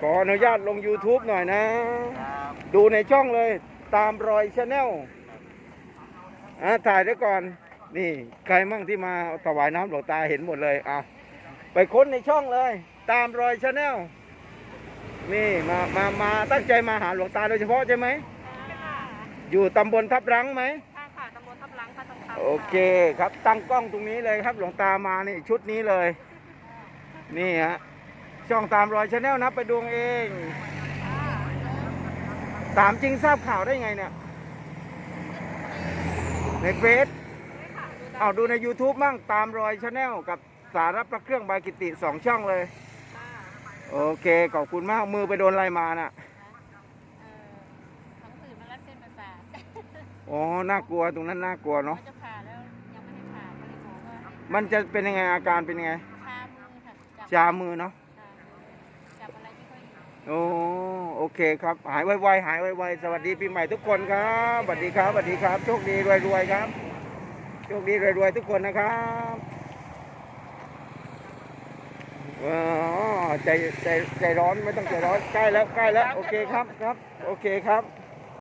ขออนุญาตลง YouTube หน่อยนะครับดูในช่องเลยตามรอยชาแนลอะถ่ายไว้ก่อน นี่ใครมั่งที่มาถวายน้ำหลวงตาเห็นหมดเลยเอาไปค้นในช่องเลย ตามรอยชาแนลนี่มามามาตั้งใจมาหาหลวงตาโดยเฉพาะใช่ไหมค่ะอยู่ตำบลทับรังไหมค่ะค่ะตำบลทับลังพัทองคำโอเคครับตั้งกล้องตรงนี้เลยครับหลวงตามานี่ชุดนี้เลย นี่ฮะ ช่องตามรอยชาแนลนะไปดูเอง ตามจริงทราบข่าวได้ไงเนี่ย ในเฟซเอาดูใน YouTube มั่งตามรอยชาแนลกับสารับพระเครื่องบายกิติสองช่องเลย โอเค ขอบคุณมากมือไปโดนอะไรมาน่ะทั้งสื่อมันรัดเส้นประสาทอ๋อน่ากลัวตรงนั้นน่ากลัวเนาะว่าจะผ่าแล้วยังไม่ได้ผ่าก็เลยบอกว่ามันจะเป็นยังไงอาการเป็นยังไง ชามือค่ะจับชามือเนาะ โอ้โอเคครับ หายไวๆหายไวๆสวัสดีปีใหม่ทุกคนครับสวัสดีครับสวัสดีครับโชคดีรวยๆครับโชคดีรวยๆทุกคนนะครับอ๋อใจใจใจร้อนไม่ต้องใจร้อนใกล้แล้วใกล้แล้วโอเคครับครับ โอเคครับ